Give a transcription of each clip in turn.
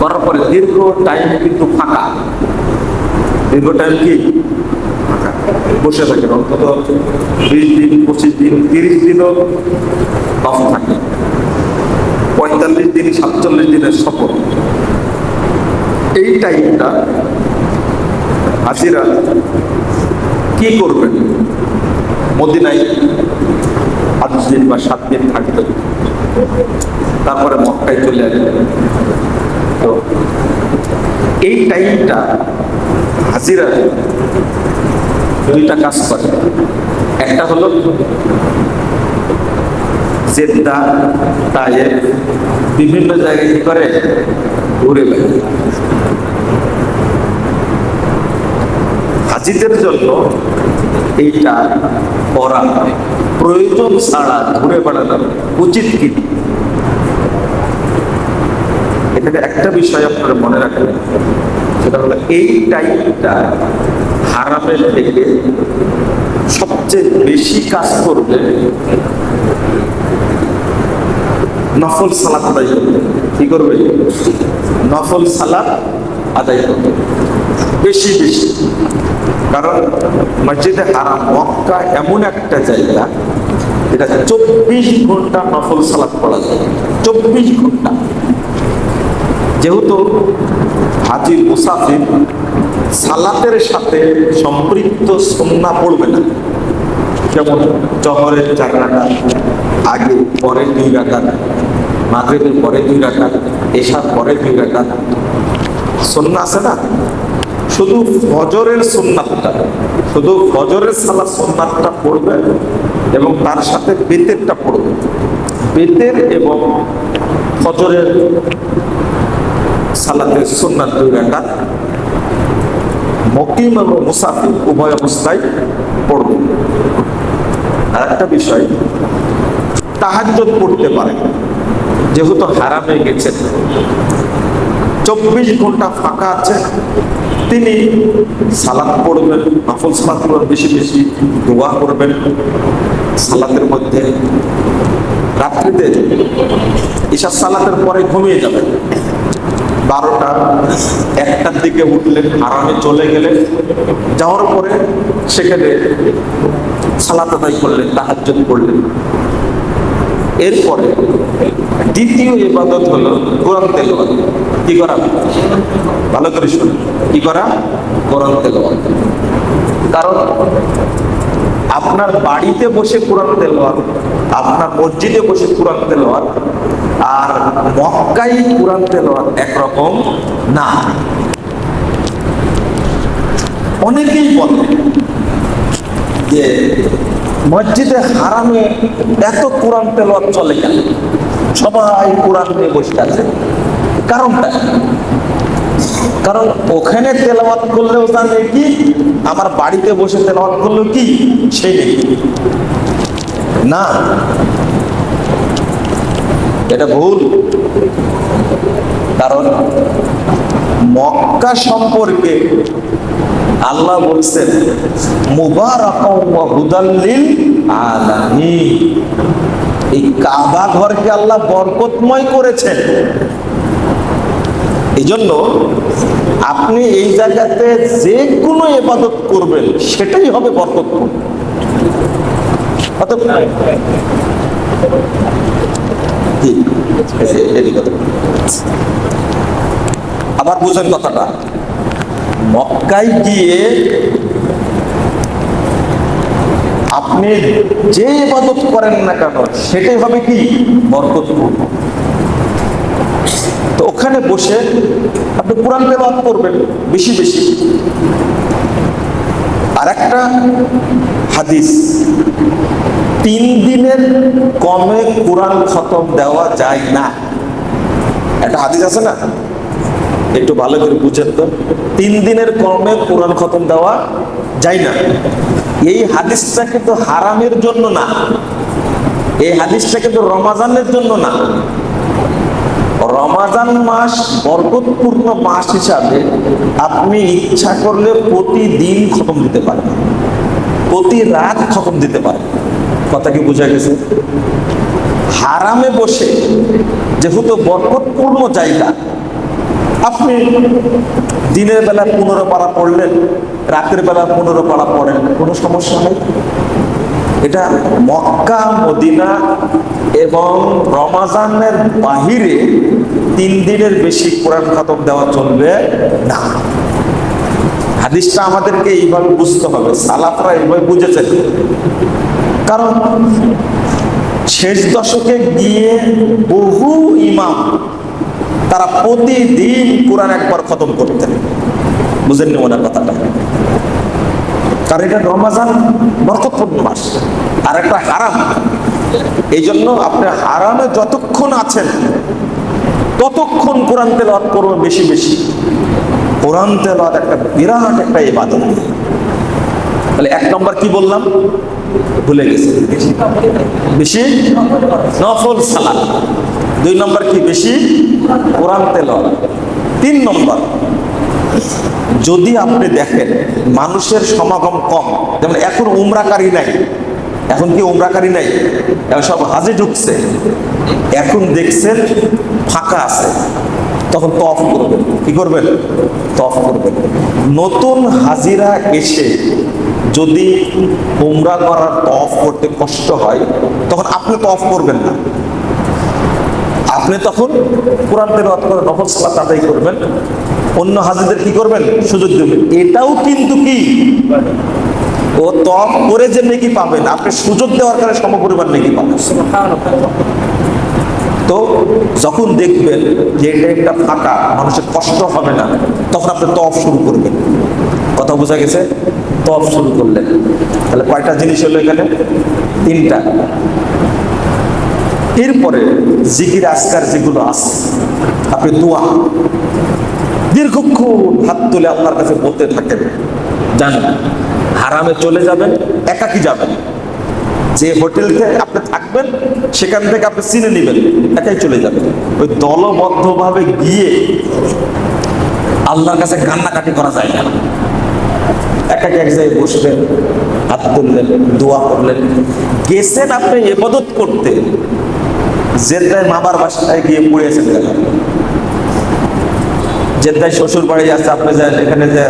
করার পরে দীর্ঘ টাইম কিন্তু ফাঁকা। দীর্ঘ টাইম কি? বসে থাকেন অন্তত বিশ দিন, পঁচিশ দিন, তিরিশ দিনও অফ থাকে। পঁয়তাল্লিশ দিন, সাতচল্লিশ দিনের সফর। এই টাইমটা হাজিরা কি করবেন? মদিনায় পাঁচ দিন বা সাত দিন থাকতেন তারপরে মক্কায় চলে আসবেন। এই টাইমটা হাজিরা দুইটা কাজ করে। একটা হলো জেদ্দা তায়েব বিভিন্ন জায়গায় কি করে? ঘুরে বেড়ায়। হাজিদের জন্য এইটা করা প্রয়োজন ছাড়া ঘুরে বেড়ানো উচিত কি এখানে একটা বিষয় আপনারা মনে রাখবেন। সেটা হলো এই টাইমটা হারামের থেকে সবচেয়ে বেশি কাজ করবে নফল সালাত আদায় করবে। কি করবে? নফল সালাত আদায় করবে। বেশি বেশি। কারণ মসজিদে হারাম, মক্কা এমন একটা জায়গা এটা চব্বিশ ঘণ্টা নফল সালাত পড়া যায়। চব্বিশ ঘণ্টা। যেহেতু হাজি মুসাফির সালাতের সাথে সম্পৃক্ত সন্না পড়বে না। যেমন জহরের চার রাকাত, আগে পরে দুই রাকাত, মাগরিবের পরে দুই রাকাত, এশার পরে দুই রাকাত। সন্না আছে না? শুধু ফজরের সুন্নাতটা, শুধু ফজরের সালা সুন্নাতটা পড়বে এবং তার সাথে বেতেরটা পড়বে। বেতের এবং ফজরের সালাতের সুন্নাত দুই রাকাত। মকিম এবং মুসাফির উভয় অবস্থায় পড়বে। আর একটা বিষয়, তাহাজ্জুদ পড়তে পারে, যেহেতু হারামে গেছেন। চব্বিশ ঘণ্টা ফাঁকা আছে, তিনি সালাদ পড়বেন, নফল সালাদ পড়বেন বেশি বেশি দোয়া করবেন। সালাতের মধ্যে রাত্রিতে ঈশার সালাতের পরে ঘুমিয়ে যাবেন। বারোটা, একটার দিকে উঠলেন আরামে চলে গেলেন। যাওয়ার পরে সেখানে সালাত করলেন, তাহাজ্জুদ করলেন। এরপরে দ্বিতীয় ইবাদত হলো কোরআন তেলাওয়াত। কি করা? ভালো করে শুনুন। কি করা? কোরআন তেলাওয়াত। কারণ আপনার বাড়িতে বসে কোরআন তেলাওয়াত আপনার মসজিদে বসে কোরআন তেলাওয়াত আর মক্কাই কোরআন তেলাওয়াত একরকম না। অনেকেই বলে যে মসজিদে হারামে এত কোরআন তেলাওয়াত চলে কেন? সবাই কোরআন নিয়ে বসে আছে। কারণটা কারণ ওখানে তেলাওয়াত করলেও তার কি? আমার বাড়িতে বসে তেলাওয়াত করলেও কি? সেই না। এটা ভুল। কারণ মক্কা সম্পর্কে আল্লাহ বলছেন ওয়া হুদাল্লিল এই কাবা ঘরকে আল্লাহ বরকতময় করেছেন। এই জন্য আপনি এই জায়গাতে যে কোনো এবাদত করবেন, সেটাই হবে বরকতপূর্ণ। আবার বুঝেন কথাটা। মক্কায় গিয়ে আপনি যে ইবাদত করেন না কেন, সেটাই হবে কি? বরকতপূর্ণ। তো ওখানে বসে আপনি কোরআন তেলাওয়াত করবেন, বেশি বেশি। আর একটা হাদিস, তিন দিনের কমে কোরআন খতম দেওয়া যায় না। একটা হাদিস আছে না? একটু ভালো করে বুঝেন তো। তিন দিনের কমে কোরআন খতম দেওয়া যায় না। এই হাদিসটা কিন্তু হারামের জন্য না। এই হাদিসটা কিন্তু রমাজানের জন্য না। রমাজান মাস বরকতপূর্ণ মাস হিসাবে আপনি ইচ্ছা করলে প্রতিদিন খতম দিতে পারেন। প্রতি রাত খতম দিতে পারেন। কথা কি বোঝা গেছে? হারামে বসে যেহেতু বরকতপূর্ণ জায়গা, আপনি দিনের বেলা পনেরো পাড়া পড়লেন, রাতের বেলা পনেরো পাড়া পড়েন, কোনো সমস্যা নেই? এটা মক্কা, মদিনা এবং রমাজানের বাহিরে তিন দিনের বেশি কোরআন খতম দেওয়া চলবে না। হাদিসটা আমাদেরকে এইভাবে বুঝতে হবে, সালাফরা এইভাবে বুঝেছেন। কারণ শেষ দশকে গিয়ে বহু ইমাম তারা প্রতিদিন কোরআন একবার খতম করতেন। বুঝেননি ওনার কথাটা? কারণ এটা রমাজান বরকতপূর্ণ মাস। আর একটা হারাম। এই জন্য আপনি হারামে যতক্ষণ আছেন, ততক্ষণ কোরআন তেলাওয়াত করবেন বেশি বেশি। কোরআন তেলাওয়াত একটা বিরাট একটা ইবাদত। তাহলে এক নম্বর কি বললাম? ভুলে গেছি। বেশি? নফল সালাত। দুই নম্বর কি? বেশি? কোরআন তেলাওয়াত। তিন নম্বর যদি আপনি দেখেন মানুষের সমাগম কম, যেমন এখন উমরাকারী নাই, এখন কি উমরাকারী নাই? এখন সব হাজে ঢুকছে। এখন দেখছেন ফাঁকা আছে। তখন তফ করবেন। কি করবেন? তফ করবেন। নতুন হাজিরা এসে যদি উমরা করার তফ করতে কষ্ট হয়, তখন আপনি তফ করবেন না। আপনি তখন কোরআন করবেন। অন্য হাজিদের কি করবেন? সুযোগ দেবেন। এটাও কিন্তু কি? ও তপ করে যে নেকি পাবেন, আপনি সুযোগ দেওয়ার কারণে সমপরিমাণ নেকি পাবেন। তো যখন দেখবেন যে এটা একটা ফাঁকা, মানুষের কষ্ট হবে না, তখন আপনি তফ শুরু করবেন। কথা বোঝা গেছে? তফ শুরু করলেন। তাহলে কয়টা জিনিস হলো এখানে? তিনটা। এরপরে জিকির আজকার যেগুলো আছে, আপনি দোয়া। দীর্ঘক্ষণ হাত তুলে আপনার কাছে বলতে থাকেন জানেন হারামে চলে যাবেন, একাকি যাবেন। যে হোটেলতে আপনি থাকবেন, সেখান থেকে আপনি চিনে নেবেন, একাই চলে যাবেন। ওই দলবদ্ধভাবে গিয়ে আল্লাহর কাছে কান্নাকাটি করা যায় না। একাকি এক জায়গায় বসবেন হাত তুললেন, দোয়া করলেন। গেছেন আপনি এবাদত করতে। জেদ্দায় মাবার বাসায় গিয়ে পড়েছেন কেন? জেদ্দায় শ্বশুর বাড়ি আছে, আপনি যান, এখানে যে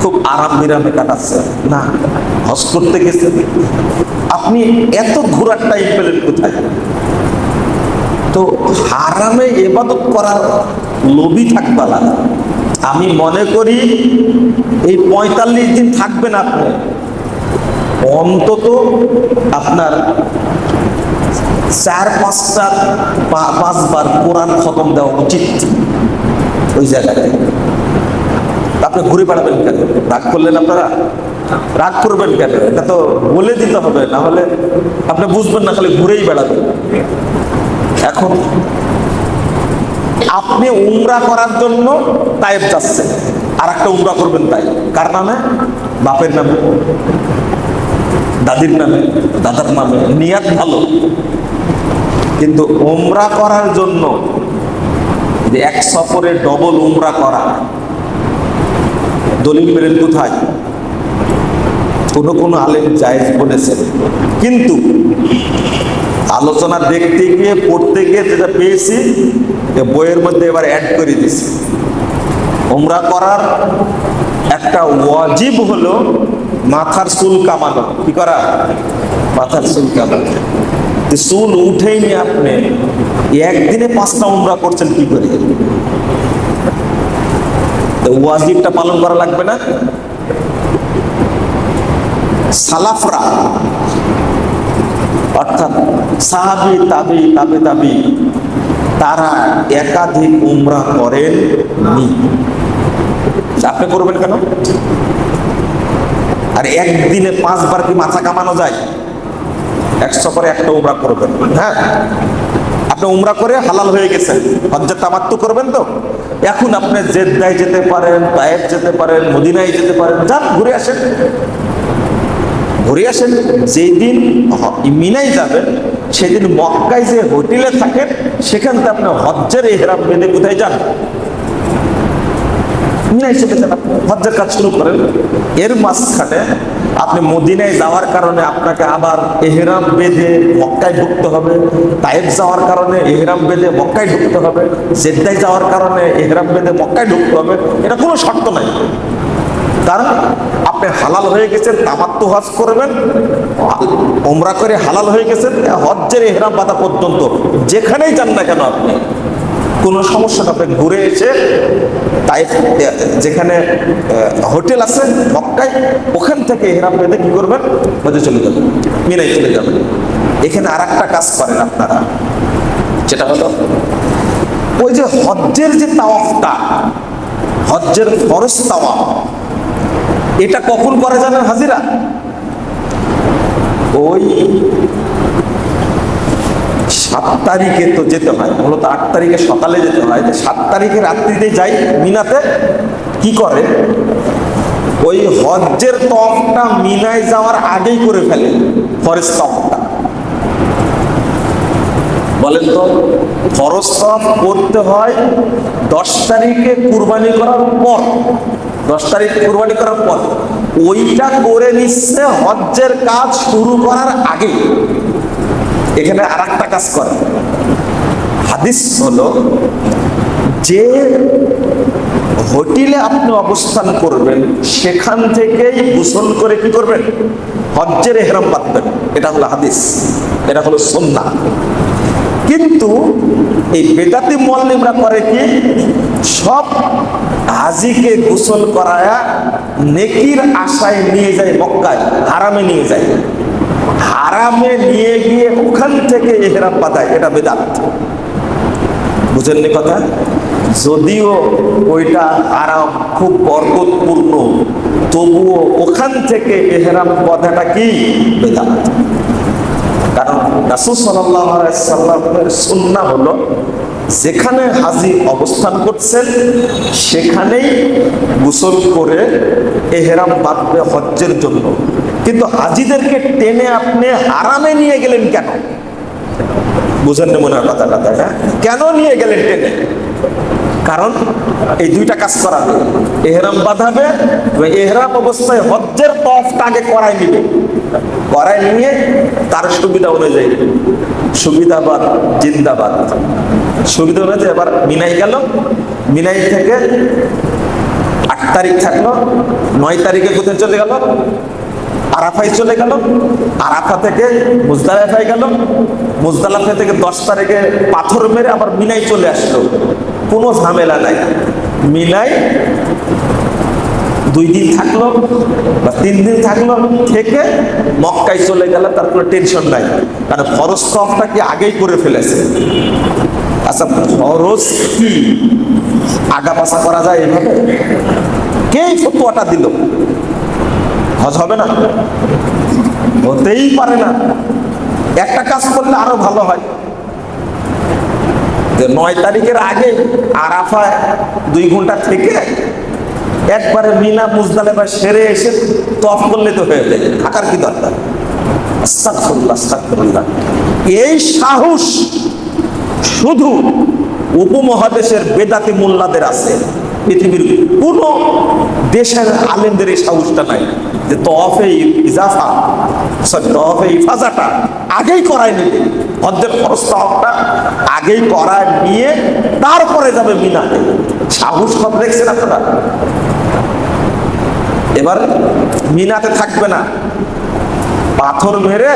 খুব আরাম বিরামে কাটাচ্ছে। না, হজ করতে গেছেন আপনি এত ঘোরার টাইম পেলেন কোথায়? তো হারামে এবাদত করার লোভী থাকবা না। আমি মনে করি এই পঁয়তাল্লিশ দিন থাকবেন আপনি। অন্তত আপনার চার, পাঁচটা পাঁচবার কোরআন খতম দেওয়া উচিত। ওই জায়গায় আপনি ঘুরে বেড়াবেন কেন? রাগ করলেন আপনারা? রাগ করবেন কেন? এটা তো বলে দিতে হবে, না হলে আপনি বুঝবেন না, খালি ঘুরেই বেড়াবেন। এখন আপনি উমরা করার জন্য তাইব যাচ্ছেন আর একটা উমরা করবেন তাই। কার নামে? বাপের নামে। দাদির নামে, দাদার নামে। নিয়াত ভালো। কিন্তু উমরা করার জন্য যে এক সফরে ডবল উমরা করা। দলিল পেলেন কোথায়? কোন কোন আলেম জায়েজ বলেছেন। কিন্তু আলোচনা দেখতে গিয়ে, পড়তে গিয়ে যেটা পেয়েছি বইয়ের মধ্যে এবার অ্যাড করে দিছি উমরা করার একটা ওয়াজিব হলো মাথার চুল কামানো। কি করা? মাথার চুল কামানো। চুল উঠেইনি আপনি একদিনে পাঁচটা উমরা করছেন কি করে? ওয়াজিবটা পালন করা লাগবে না? সালাফরা, অর্থাৎ সাহাবি, তাবি, তাবে, তাবি, তারা একাধিক উমরা করেন নি। আপনি করবেন কেন? আর একদিনে পাঁচবার কি মাথা কামানো যায়? একশো করে একটা উমরা করবেন। হ্যাঁ। আপনি উমরা করে হালাল হয়ে গেছেন। হজ্জের তামাত্তু করবেন তো? এখন আপনি জেদ্দায় যেতে পারেন তায়েব যেতে পারেন, মদিনায় যেতে পারেন, যান, ঘুরে আসেন। ঘুরে আসেন, যেদিন হ- মিনাই যাবেন, সেদিন মক্কায় যে হোটেলে থাকেন, সেখান থেকে আপনি হজ্জের এহরাম বেঁধে কোথায় যান? মিনাই আপনি। হজ্জের কাজ শুরু করেন। এর মাঝখানে আপনি মদিনায় যাওয়ার কারণে আপনাকে আবার এহেরাম বেঁধে মক্কায় ঢুকতে হবে। তাইফ যাওয়ার কারণে এহেরাম বেঁধে মক্কায় ঢুকতে হবে। জেদ্দায় যাওয়ার কারণে এহেরাম বেঁধে মক্কায় ঢুকতে হবে। এটা কোনো শর্ত নাই। কারণ আপনি হালাল হয়ে গেছেন, তামাত্ম হজ করবেন ওমরা করে হালাল হয়ে গেছেন, হজ্জের এহরাম বাতা পর্যন্ত। যেখানেই যান না কেন আপনি? কোনো সমস্যা ঘুরে এসে তাই যেখানে হোটেল আছে, মক্কায়, ওখান থেকে এহরাম বেঁধে কি করবেন? হজে চলে যাবেন মিনাই চলে যাবেন। এখানে আর একটা কাজ করেন আপনারা, যেটা হলো, ওই যে হজ্জের যে তাওয়াফটা, হজ্জের ফরজ তাওয়াফ, এটা কখন করা যাবে হাজিরা? ওই সাত তারিখে তো যেতে হয়, মূলত আট তারিখে সকালে যেতে হয় সাত তারিখে রাত্রিতে যাই মিনাতে, কি করে? ওই হজ্জের তফটা মিনায় যাওয়ার আগেই করে ফেলে ফরেস্ট তফটা বলেন তো, ফরজ করতে হয় দশ তারিখে কুরবানি করার পর, দশ তারিখে কুরবানি করার পর, ওইটা করে নিচ্ছে হজ্জের কাজ শুরু করার আগে এখানে আর একটা কাজ করে। হাদিস হলো, যে হোটেলে আপনি অবস্থান করবেন, সেখান থেকেই গোসল করে কি করবেন? হজ্জের এহরাম বাঁধবেন এটা হলো হাদিস, এটা হলো সন্না কিন্তু এই বেদাতি মল্লিমরা করে কি? সব হাজিকে গোসল করায়া নেকির আশায় নিয়ে যায় মক্কায়, হারামে নিয়ে যায়। হারামে নিয়ে গিয়ে ওখান থেকে এহরাম বাঁধায় এটা বেদাত। বুঝেননি কথা? যদিও ওইটা আরাম খুব বরকতপূর্ণ, তবুও ওখান থেকে এহরাম বাঁধাটা কি? বেদাত। হলো, যেখানে হাজি অবস্থান করছেন, সেখানেই গোসল করে এহেরাম বাঁধবে হজ্জের জন্য। কিন্তু হাজিদেরকে টেনে আপনি হারামে নিয়ে গেলেন কেন? বুঝেন না মনে হয় কথাটা, তাই না? কেন নিয়ে গেলেন টেনে? কারণ এই দুইটা কাজ করাবে এহরাম বাঁধাবে এহরাম অবস্থায় হজ্জের তফটা আগে করাই নিবে। করাই নিয়ে তার সুবিধা অনুযায়ী, সুবিধাবাদ, জিন্দাবাদ। সুবিধা অনুযায়ী এবার মিনাই গেল। মিনাই থেকে আট তারিখ থাকল, নয় তারিখে কোথায় চলে গেল? আরাফাই চলে গেল, আরাফা থেকে মুজদালাফাই গেল। মুজদালাফা থেকে দশ তারিখে পাথর মেরে আবার মিনাই চলে আসলো। কোনো ঝামেলা নাই। মিনাই দুই দিন থাকল বা তিন দিন থাকল, থেকে মক্কায় চলে গেলে, তার কোনো টেনশন নাই। কারণ ফরজ তফটা কি আগেই করে ফেলেছে? আচ্ছা ফরজ কি? আগা পাশা করা যায় এভাবে? কে এই ফতুয়াটা দিল? হজ হবে না? হতেই পারে না। একটা কাজ করলে আরও ভালো হয়। নয় তারিখের আগে আরাফায় দুই ঘণ্টা থেকে একবারে মিনা মুজদালেফা সেরে এসে তফ করলে তো হয়ে যায়। থাকার কি দরকার। এই সাহস শুধু উপমহাদেশের বেদাতি মোল্লাদের আছে। পৃথিবীর কোন দেশের আলেমদের এই সাহসটা নাই যে তফে ইজাফা সরি তফে ইফাজাটা আগেই করায় নিবে। হজ্জের খরচ আগেই করায় নিয়ে তারপরে যাবে মিনাতে। সাহস কত দেখছেন আপনারা? এবার মিনাতে থাকবে না। পাথর মেরে